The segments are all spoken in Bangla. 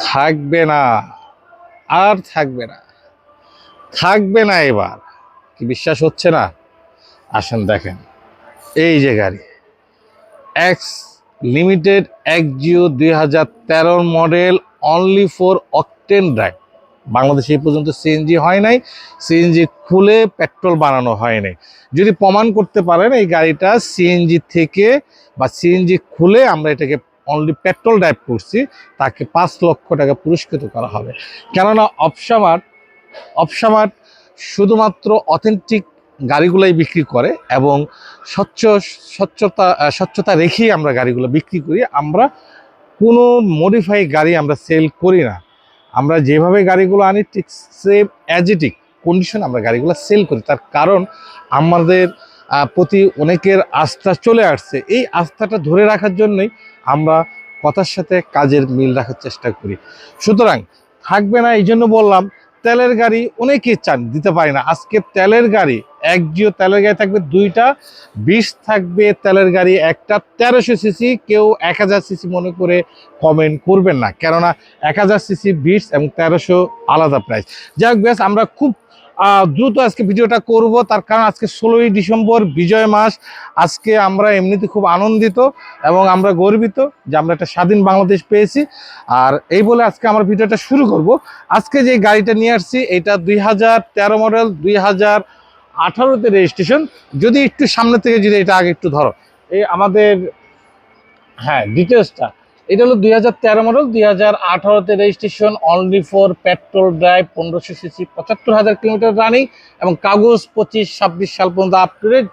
থাকবে না, আর থাকবে না। থাকবে না এবার। কি বিশ্বাস হচ্ছে না? আসেন দেখেন। এই যে গাড়ি। এক্স লিমিটেড এক জিও দুই হাজার তেরোর model only for octane drive বাংলাদেশে এই পর্যন্ত সিএনজি হয় নাই। সিএনজি খুলে পেট্রোল বানানো হয় নাই। যদি প্রমাণ করতে পারেন, এই গাড়িটা সিএনজি থেকে বা সিএনজি খুলে আমরা এটাকে অনলি পেট্রোল ড্রাইভ করছি, তাকে পাঁচ লক্ষ টাকা পুরস্কৃত করা হবে। কেননা অপসামার্ট অপসামার্ট শুধুমাত্র অথেন্টিক গাড়িগুলাই বিক্রি করে এবং স্বচ্ছ, স্বচ্ছতা স্বচ্ছতা রেখেই আমরা গাড়িগুলো বিক্রি করি, আমরা কোনো মডিফাই গাড়ি আমরা সেল করি না। আমরা যেভাবে গাড়িগুলো আনি, ঠিক সেম অ্যাজেটিক কন্ডিশন আমরা গাড়িগুলো সেল করি। তার কারণ আমাদের প্রতি অনেকের আস্থা চলে আসছে। এই আস্থাটা ধরে রাখার জন্যই আমরা কথার সাথে কাজের মিল রাখার চেষ্টা করি। সুতরাং থাকবে না এই জন্য বললাম, তেলের গাড়ি অনেকেই চান, দিতে পারি না। আজকে তেলের গাড়ি, এক জিও তেলের গাড়ি থাকবে দুইটা, বিশ থাকবে তেলের গাড়ি একটা, তেরোশো সিসি, কেউ এক হাজার সিসি মনে করে কমেন্ট করবেন না। কেননা এক হাজার সিসি বিশ এবং তেরোশো আলাদা প্রাইস যাই হোক আমরা খুব দ্রুত আজকে ভিডিওটা করব। তার কারণ আজকে ষোলোই ডিসেম্বর, বিজয় মাস। আজকে আমরা এমনিতে খুব আনন্দিত এবং আমরা গর্বিত যে আমরা একটা স্বাধীন বাংলাদেশ পেয়েছি। আর এই বলে আজকে আমার ভিডিওটা শুরু করব। আজকে যে গাড়িটা নিয়ে আসছি, এটা দুই হাজার তেরো মডেল, দুই হাজার আঠারোতে রেজিস্ট্রেশন। যদি একটু সামনে থেকে যদি এটা আগে একটু ধরো। এই আমাদের হ্যাঁ ডিটেলসটা এটা হলো দুই হাজার তেরো মডেল দুই হাজার আঠারোতে registration only for petrol drive পনেরোশো সিসি পঁচাত্তর হাজার কিলোমিটার রানিং এবং কাগজ পঁচিশ, ছাব্বিশ সাল পর্যন্ত আপ টু ডেট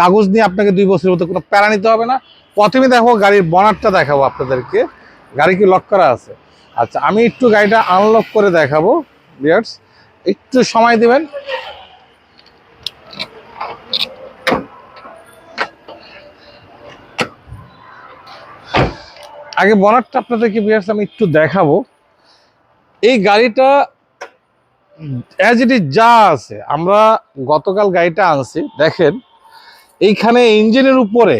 কাগজ নিয়ে আপনাকে দুই বছরের মতো কোনো প্যারা নিতে হবে না। প্রথমে দেখো গাড়ির বনারটা দেখাবো আপনাদেরকে। গাড়ি কি লক করা আছে? আচ্ছা আমি একটু গাড়িটা আনলক করে দেখাবো বিয়ার্স একটু সময় দিবেন। আগে বনারটা আপনাদেরকে বিয়ার্স আমি একটু দেখাবো। এই গাড়িটা অ্যাজ ইট ইজ যা আছে, আমরা গতকাল গাড়িটা আনছি, দেখেন, এইখানে ইঞ্জিনের উপরে,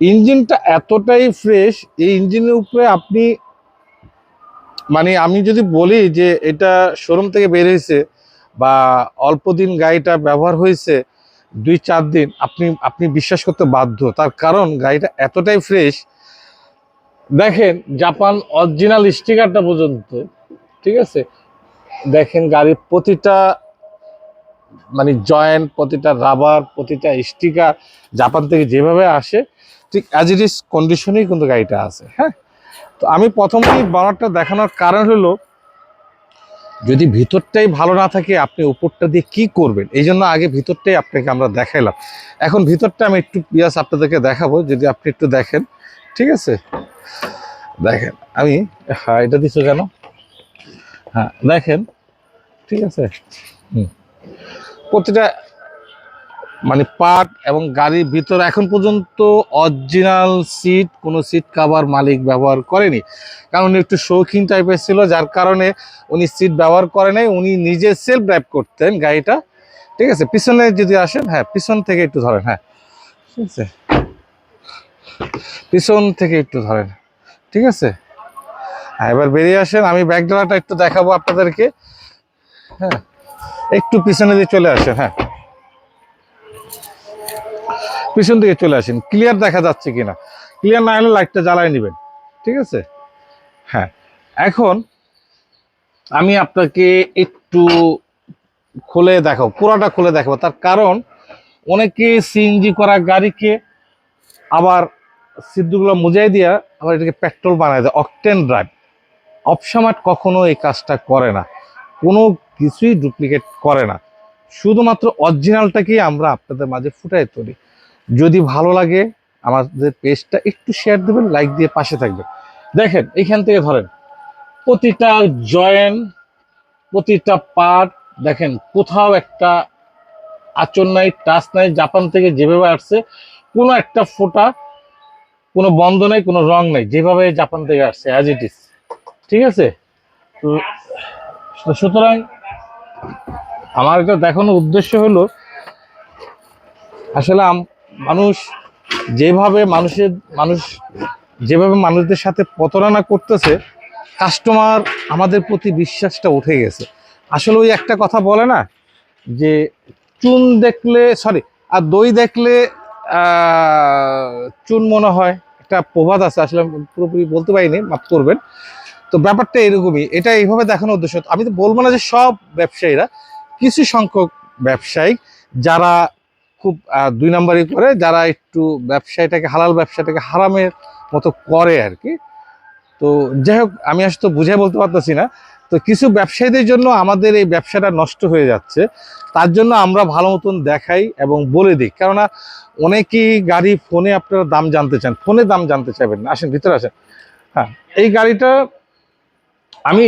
ইঞ্জিনটা এতটাই ফ্রেশ এই ইঞ্জিনের উপরে আপনি মানে আমি যদি বলি যে এটা শোরুম থেকে বের হয়েছে বা অল্প দিন গাড়িটা ব্যবহার হয়েছে, দুই চার দিন, আপনি আপনি বিশ্বাস করতে বাধ্য। তার কারণ গাড়িটা এতটাই ফ্রেশ দেখেন জাপান অরিজিনাল স্টিকারটা পর্যন্ত, ঠিক আছে? দেখেন গাড়ির প্রতিটা মানে জয়েন্ট প্রতিটা রাবার প্রতিটা স্টিকার জাপান থেকে যেভাবে আসে, ঠিক অ্যাজ ইট ইজ কন্ডিশনেই কিন্তু গাড়িটা আছে হ্যাঁ? তো আমি প্রথমেই বানারটা দেখানোর কারণ হলো, যদি ভিতরটাই ভালো না থাকে, আপনি উপরটা দিয়ে কি করবেন? এই জন্য আগে ভিতরটাই আপনাকে আমরা দেখাইলাম। এখন ভিতরটা আমি একটু পিয়াস আপনাদেরকে দেখাবো, যদি আপনি একটু দেখেন। ঠিক আছে? দেখেন, আমি হ্যাঁ এটা দিছো কেন? হ্যাঁ দেখেন, ঠিক আছে? প্রতিটা মানে পার্ট এবং গাড়ির ভিতরে এখন পর্যন্ত অরিজিনাল সিট কোনো সিট কাভার মালিক ব্যবহার করেনি। কারণ উনি একটু শৌখিন টাইপের ছিল, যার কারণে উনি সিট ব্যবহার করে নাই, উনি নিজে সেলফ ড্রাইভ করতেন গাড়িটা। ঠিক আছে? পিছনে যদি আসেন হ্যাঁ পিছন থেকে একটু ধরেন হ্যাঁ। ঠিক আছে? পিছন থেকে একটু ধরেন। ঠিক আছে? হ্যাঁ এবার বেরিয়ে আসেন, আমি ব্যাক ডলাটা একটু দেখাবো আপনাদেরকে। হ্যাঁ একটু পিছনে দিয়ে চলে আসেন হ্যাঁ। পিছন দিকে চলে আসেন ক্লিয়ার দেখা যাচ্ছে কিনা? ক্লিয়ার না হলে লাইটটা জ্বালায় নেবেন, ঠিক আছে? হ্যাঁ এখন আমি আপনাকে একটু খুলে দেখাবো, পুরাটা খুলে দেখাবো। তার কারণ, অনেকে সিএনজি করা গাড়িকে আবার সিদ্ধগুলো মুজাই দিয়া আবার এটাকে পেট্রোল বানায় দেয় অকটেন ড্রাইভ অপসামার্ট কখনো এই কাজটা করে না। কোনো কিছুই ডুপ্লিকেট করে না। শুধুমাত্র অরিজিনালটাকেই আমরা আপনাদের মাঝে ফুটাই তুলি। যদি ভালো লাগে, আমাদের পেজটা একটু শেয়ার দেবেন লাইক দিয়ে পাশে থাকবেন। দেখেন, এখান থেকে ধরেন, প্রতিটা জয়েন প্রতিটা পার্ট দেখেন, কোথাও একটা আচর নাই টাচ নাই, জাপান থেকে যেভাবে আসছে, কোনো একটা ফোঁটা কোনো বন্ধ নাই, কোনো রং নাই, যেভাবে জাপান থেকে আসছে অ্যাজ ইট ইজ ঠিক আছে? তো সুতরাং আমার এটা দেখানোর উদ্দেশ্য হলো, আসলে মানুষ যেভাবে মানুষের, মানুষ যেভাবে মানুষদের সাথে প্রতারণা করতেছে কাস্টমার আমাদের প্রতি বিশ্বাসটা উঠে গেছে। আসলে ওই একটা কথা বলে না, যে চুন দেখলে সরি আর দই দেখলে চুন মনে হয়, একটা প্রবাদ আছে, আসলে পুরোপুরি বলতে পারিনি, মাফ করবেন। তো ব্যাপারটা এরকমই, এটা এইভাবে দেখানোর উদ্দেশ্য। আমি তো বলব না যে সব ব্যবসায়ীরা, কিছু সংখ্যক ব্যবসায়ী যারা খুব দুই নম্বরই করে, যারা একটু ব্যবসায়টাকে, হালাল ব্যবসাটাকে হারামের মতো করে আর কি। তো যাই হোক, আমি আসলে তো বুঝে বলতে পারতেছি না। তো কিছু ব্যবসায়ীদের জন্য আমাদের এই ব্যবসাটা নষ্ট হয়ে যাচ্ছে। তার জন্য আমরা ভালো মতন দেখাই এবং বলে দিই। কেননা অনেকেই গাড়ি ফোনে আপনারা দাম জানতে চান, ফোনে দাম জানতে চাইবেন আসেন, ভিতরে আসেন। হ্যাঁ এই গাড়িটা আমি,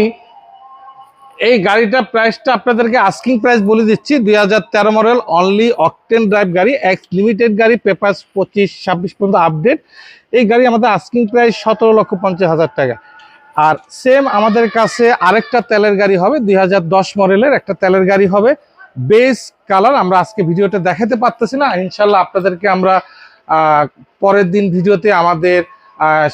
এই গাড়িটা প্রাইসটা আপনাদেরকে আস্কিং প্রাইস বলে দিচ্ছি। দুই হাজার তেরো মডেল অনলি অকটেন ড্রাইভ গাড়ি এক্স লিমিটেড গাড়ি পেপার পঁচিশ, ছাব্বিশ পর্যন্ত আপডেট এই গাড়ি আমাদের আস্কিং প্রাইস সতেরো লক্ষ পঞ্চাশ হাজার টাকা। আর সেম আমাদের কাছে আরেকটা তেলের গাড়ি হবে, দুই হাজার দশ মডেলের একটা তেলের গাড়ি হবে। বেস কালার আমরা আজকে ভিডিওতে দেখাতে পারতেছি না, ইনশাল্লাহ আপনাদেরকে আমরা পরের দিন ভিডিওতে আমাদের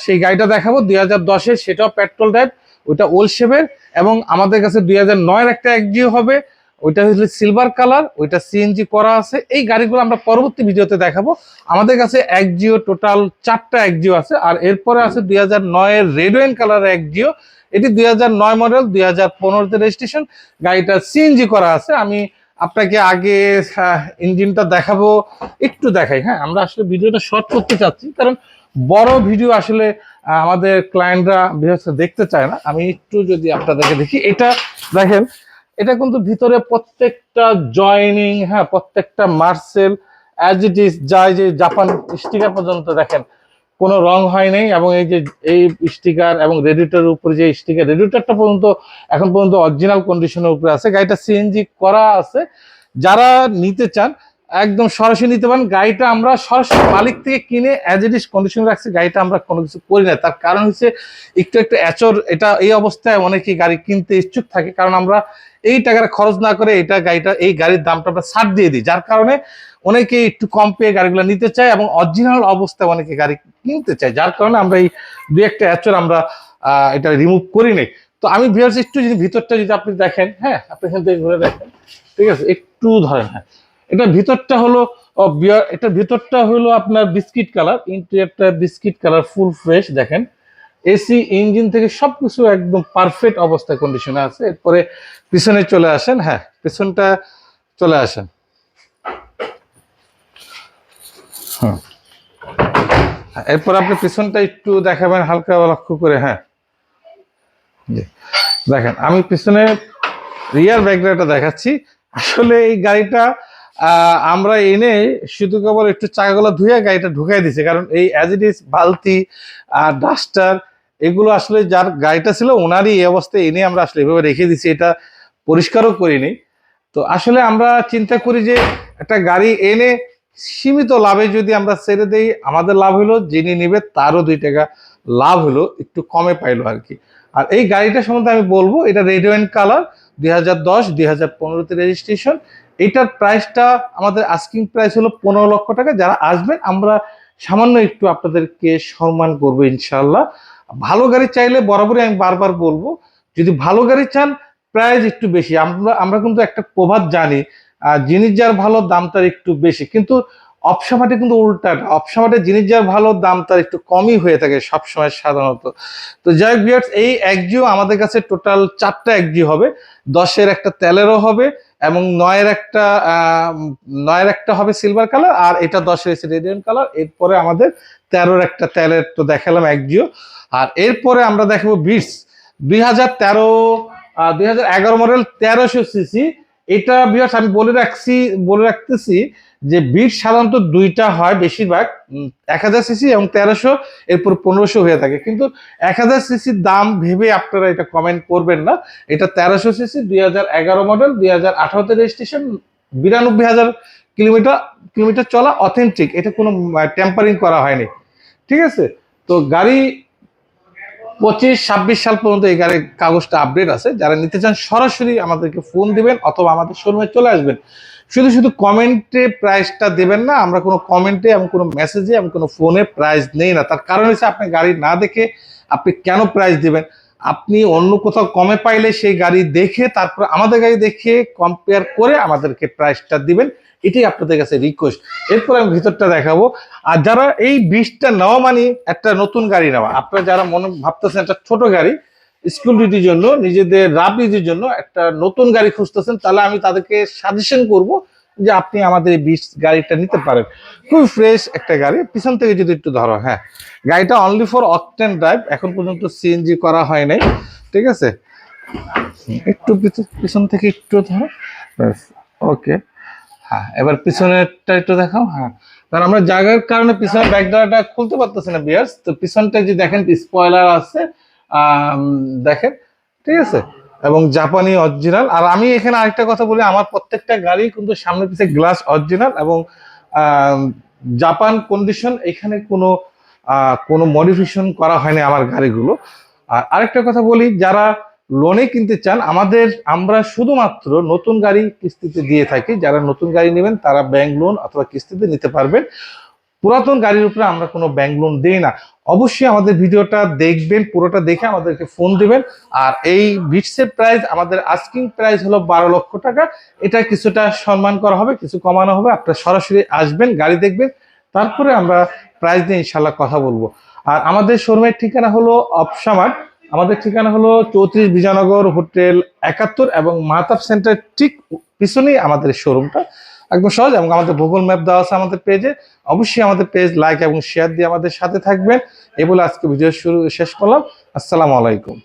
সেই গাড়িটা দেখাবো। দুই হাজার সেটাও পেট্রোল ড্রাইভ ওইটা ওল্ড শেপের এবং আমাদের কাছে দুই হাজার নয়ের একটা একজিও হবে। ওইটা হচ্ছে সিলভার কালার ওইটা সিএনজি করা আছে। এই গাড়িগুলো আমরা পরবর্তী ভিডিওতে দেখাবো। আমাদের কাছে এক জিও টোটাল চারটা এক জিও আছে, আর এরপরে আছে দুই হাজার নয়ের রেড ওয়েন কালারের একজিও এটি দুই হাজার নয় মডেল দুই হাজার পনেরোতে রেজিস্ট্রেশন গাড়িটা সিএনজি করা আছে। আমি আপনাকে আগে ইঞ্জিনটা দেখাবো, একটু দেখাই। হ্যাঁ আমরা আসলে ভিডিওটা শর্ট করতে চাচ্ছি, কারণ বড় ভিডিও আসলে আমাদের ক্লায়েন্টরা বিশেষ দেখতে চায় না। আমি একটু যদি আপনাদেরকে দেখি, এটা দেখেন এটা কিন্তু ভিতরে প্রত্যেকটা জয়নিং হ্যাঁ প্রত্যেকটা মার্সেল অ্যাজ ইট ইজ যায় যে জাপান স্টিকার পর্যন্ত দেখেন, কোনো রং হয় নাই এবং এই যে, এই স্টিকার এবং রেডিটারের উপরে যে স্টিকার রেডিটারটা পর্যন্ত, এখন পর্যন্ত অরিজিনাল কন্ডিশনের উপরে আছে। গাড়িটা সিএনজি করা আছে। যারা নিতে চান, একদম সরাসরি নিতে পারেন। গাড়িটা আমরা সরাসরি মালিক থেকে কিনে অ্যাজ ইট ইস কন্ডিশন রাখছি। গাড়িটা আমরা কোনো কিছু করি না। তার কারণ হচ্ছে, একটু একটু অ্যাচর এটা এই অবস্থায় অনেকেই গাড়ি কিনতে ইচ্ছুক থাকে। কারণ আমরা এই টাকাটা খরচ না করে এটা গাড়িটা, এই গাড়ির দামটা আমরা ছাড় দিয়ে দিই, যার কারণে অনেকে একটু কম পেয়ে গাড়িগুলো নিতে চায় এবং অরিজিনাল অবস্থায় অনেকে গাড়ি কিনতে চায়, যার কারণে আমরা এই দু একটা অ্যাচর আমরা এটা রিমুভ করি নাই। তো আমি ভিউয়ার্স একটু যদি ভিতরটা যদি আপনি দেখেন হ্যাঁ আপনি এখান থেকে ঘুরে দেখেন, ঠিক আছে, একটু ধরেন হ্যাঁ। এটা ভিতরটা হলো এটা ভিতরটা হলো আপনার বিস্কিট কালার ইন্টেরিয়রটা বিস্কিট কালার ফুল ফ্রেশ দেখেন। এসি, ইঞ্জিন থেকে সবকিছু একদম পারফেক্ট অবস্থায় কন্ডিশনে আছে এরপরে পিছনে চলে আসেন হ্যাঁ পিছনটা চলে আসেন। এরপর আপনি পিছনটা একটু দেখাবেন, হালকা লক্ষ্য করে হ্যাঁ। দেখেন, আমি পিছনে রিয়ার ব্যাকগ্রাউন্ডটা দেখাচ্ছি আসলে এই গাড়িটা আমরা এনে শুধু কেবল একটু চাকাগুলো ধুয়ে গাড়িটা ঢুকাই দিছে কারণ এই অ্যাজ ইট ইজ বালতি আর ডাস্টার এগুলো আসলে যার গাড়িটা ছিল ওনারই এই অবস্থায় এনে আমরা আসলে এভাবে রেখে দিছি এটা পরিষ্কারও করিনি। তো আসলে আমরা চিন্তা করি যে একটা গাড়ি এনে সীমিত লাভে যদি আমরা ছেড়ে দেই, আমাদের লাভ হলো, যিনি নেবে তারও দুই টাকা লাভ হলো, একটু কমে পাইলো আর কি। আর এই গাড়িটা সম্বন্ধে আমি বলব, এটা রেড ওয়েন কালার, দুই হাজার দশ, দুই হাজার পনেরোতে রেজিস্ট্রেশন। এটার প্রাইসটা আমাদের আস্কিং প্রাইস হলো পনেরো লক্ষ টাকা। যারা আসবেন, আমরা সামান্য একটু আপনাদেরকে সম্মান করব ইনশাল্লাহ ভালো গাড়ি চাইলে বরাবরই আমি বারবার বলব, যদি ভালো গাড়ি চান প্রাইস একটু বেশি। আমরা আমরা কিন্তু একটা প্রভাব জানি জিনিস যার ভালো, দাম তার একটু বেশি। কিন্তু অপসামাটে কিন্তু উল্টা অপসামাটে জিনিস যার ভালো, দাম তার একটু কমই হয়ে থাকে সবসময় সাধারণত। তো যাই হোক এই একজিও আমাদের কাছে টোটাল চারটা একজি হবে। দশের একটা তেলেরও হবে এবং নয়ের একটা নয়ের একটা হবে সিলভার কালার আর এটা দশের রেডিয়ান কালার এরপরে আমাদের তেরোর একটা তেলের তো দেখালাম একজিও আর এরপরে আমরা দেখাবো বিটস দুই হাজার তেরো দুই হাজার এগারো মডেল তেরোশো সিসি এটা বিয়ার্স আমি বলে রাখছি, বলে রাখতেছি যে বিট সাধারণত দুইটা হয় বেশিরভাগ এক হাজার সিসি এবং তেরোশো, এরপর পনেরোশো হয়ে থাকে। কিন্তু এক হাজার সিসির দাম ভেবে আপনারা এটা কমেন্ট করবেন না। এটা তেরোশো সিসি দুই হাজার এগারো মডেল দুই হাজার আঠারোতে রেজিস্ট্রেশন বিরানব্বই হাজার কিলোমিটার কিলোমিটার চলা অথেন্টিক এটা কোনো টেম্পারিং করা হয়নি। ঠিক আছে? তো গাড়ি পঁচিশ, ছাব্বিশ সাল পর্যন্ত এই গাড়ির কাগজটা আপডেট আছে। যারা নিতে চান, সরাসরি আমাদেরকে ফোন দিবেন অথবা আমাদের শোরুমে চলে আসবেন। শুধু শুধু কমেন্টে প্রাইসটা দেবেন না, আমরা কোনো কমেন্টে এবং কোনো মেসেজে এবং কোনো ফোনে প্রাইস নেই না। তার কারণ হচ্ছে আপনি গাড়ি না দেখে আপনি কেন প্রাইস দিবেন? আপনি অন্য কোথাও কমে পাইলে সেই গাড়ি দেখে, তারপর আমাদের গাড়ি দেখে কম্পেয়ার করে আমাদেরকে প্রাইসটা দিবেন। এটাই আপনাদের কাছে রিকোয়েস্ট এরপর আমি ভিতরটা দেখাবো। আর যারা এই বিশটা নেওয়া মানে একটা নতুন গাড়ি নেওয়া, আপনারা যারা মনে ভাবতেছেন একটা ছোট গাড়ি স্কুল ডিউটির জন্য, নিজেদের রাব ডিউটির জন্য একটা নতুন গাড়ি খুঁজতেছেন, তাহলে আমি তাদেরকে সাজেশন করব যে আপনি আমাদের এই বিশ গাড়িটা নিতে পারেন। খুব ফ্রেশ একটা গাড়ি। পিছন থেকে যদি একটু ধরো হ্যাঁ। গাড়িটা অনলি ফর অকটেন ড্রাইভ এখন পর্যন্ত সিএনজি করা হয় নাই, ঠিক আছে? একটু পিছ- পিছন থেকে একটু ধরো। ওকে হ্যাঁ এবার পিছনেরটা একটু দেখাও হ্যাঁ। কারণ আমরা জায়গার কারণে পিছনের ব্যাকডালাটা খুলতে পারতেছি না বিয়ার্স তো পিছনটা যে দেখেন স্পয়লার আছে দেখেন, ঠিক আছে? এবং জাপানি অরিজিনাল আর আমি এখানে আরেকটা কথা বলি, আমার প্রত্যেকটা গাড়ি কিন্তু সামনে পিছে গ্লাস অরিজিনাল এবং জাপান কন্ডিশন এখানে কোনো কোনো মডিফিকেশন করা হয়নি আমার গাড়িগুলো। আর আরেকটা কথা বলি, যারা লোনে কিনতে চান, আমাদের, আমরা শুধুমাত্র নতুন গাড়ি কিস্তিতে দিয়ে থাকি। যারা নতুন গাড়ি নেবেন, তারা ব্যাংক লোন অথবা কিস্তিতে নিতে পারবেন। পুরাতন গাড়ির উপরে আমরা কোনো ব্যাংক লোন দিই না। অবশ্যই আমাদের ভিডিওটা দেখবেন, পুরোটা দেখে আমাদেরকে ফোন দিবেন। আর এই বিটসের প্রাইস আমাদের আস্কিং প্রাইস হলো বারো লক্ষ টাকা। এটা কিছুটা সম্মান করা হবে, কিছু কমানো হবে। আপনারা সরাসরি আসবেন, গাড়ি দেখবেন। তারপরে আমরা প্রাইস নিয়ে ইনশাল্লাহ কথা বলব। আর আমাদের শোরুমের ঠিকানা হলো অপসামার আমাদের ঠিকানা হলো চৌত্রিশ বিজয়নগর হোটেল একাত্তর এবং মাহতাব সেন্টার ঠিক পিছনেই আমাদের শোরুমটা একদম সহজ এবং আমাদের ভূগোল ম্যাপ দেওয়া আছে আমাদের পেজে অবশ্যই আমাদের পেজ লাইক এবং শেয়ার দিয়ে আমাদের সাথে থাকবেন। এ বলে আজকে ভিডিও শুরু শেষ করলাম। আসসালামু আলাইকুম।